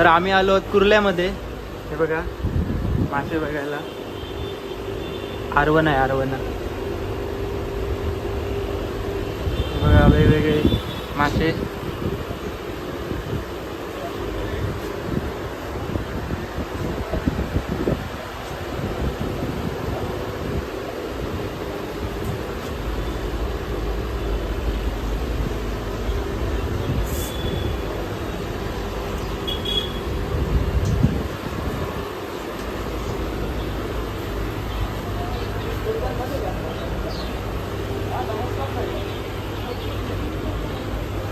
तर आम्ही आलो आहोत कुर्ल्यामध्ये. हे बघा मासे बघायला. आरवण आहे आरवण बघा वेगवेगळे मासे.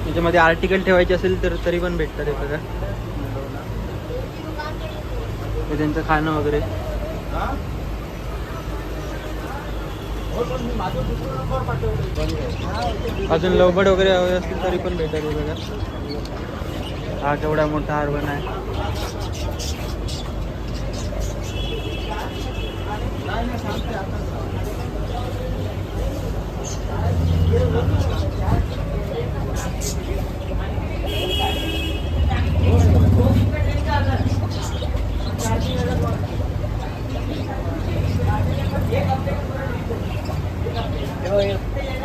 याच्यामध्ये आर्टिकल ठेवायचे असेल तर तरी पण भेटतात हे बघा. हे त्यांचं खाणं वगैरे. अजून लवबड वगैरे हवे असतील तरी पण भेटतात हे बघा. हा केवढा मोठा हारवण आहे.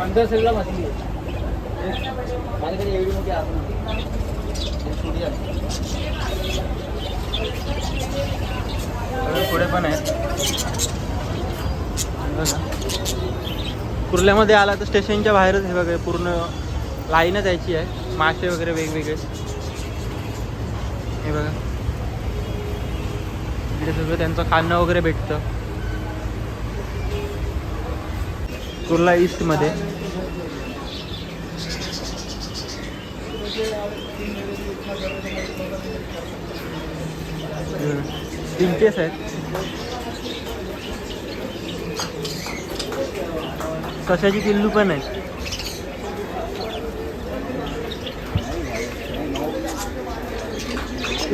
अंदर सगळा मछली आहे. माझ्याकडे एवढी मोठी आपण पुढे पण आहेत. कुर्ल्यामध्ये आला तर स्टेशनच्या बाहेरच हे बघा पूर्ण लाईनच यायची आहे. मासे वगैरे वेगवेगळे. हे बघा. इकडे सगळं त्यांचं खाणं वगैरे भेटतं. कुर्ला ईस्टमध्ये पिंचेस आहेत कशाची पिल्लू पण आहे.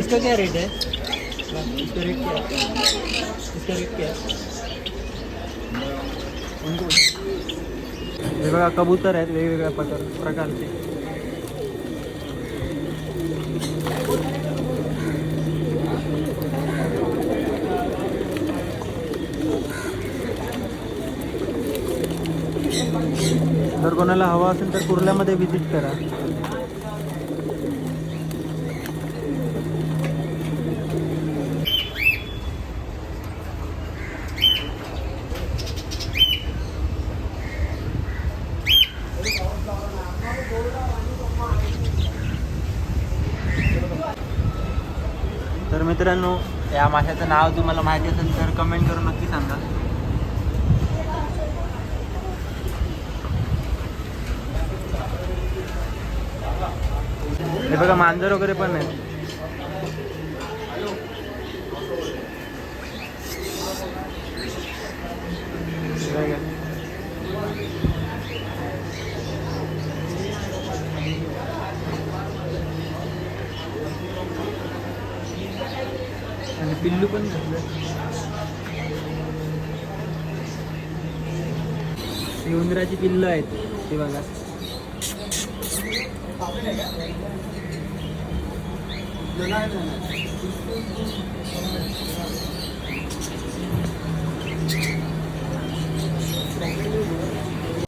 इसका क्या रेट है? इसका रेट क्या है? इसका रेट क्या है? वेगवेगळ्या कबूतर आहेत वेगवेगळ्या प्रकार प्रकारचे. जर कोणाला हवा असेल तर कुर्ल्यामध्ये व्हिजिट करा. तर मित्रांनो या माशाचं नाव तुम्हाला माहिती असेल तर कमेंट करून नक्की सांगा. हे बघा मांजर वगैरे पण आहे हे बघा. आणि पिल्लू पण घातलं. ही उंदराची पिल्लं आहेत ते बघा.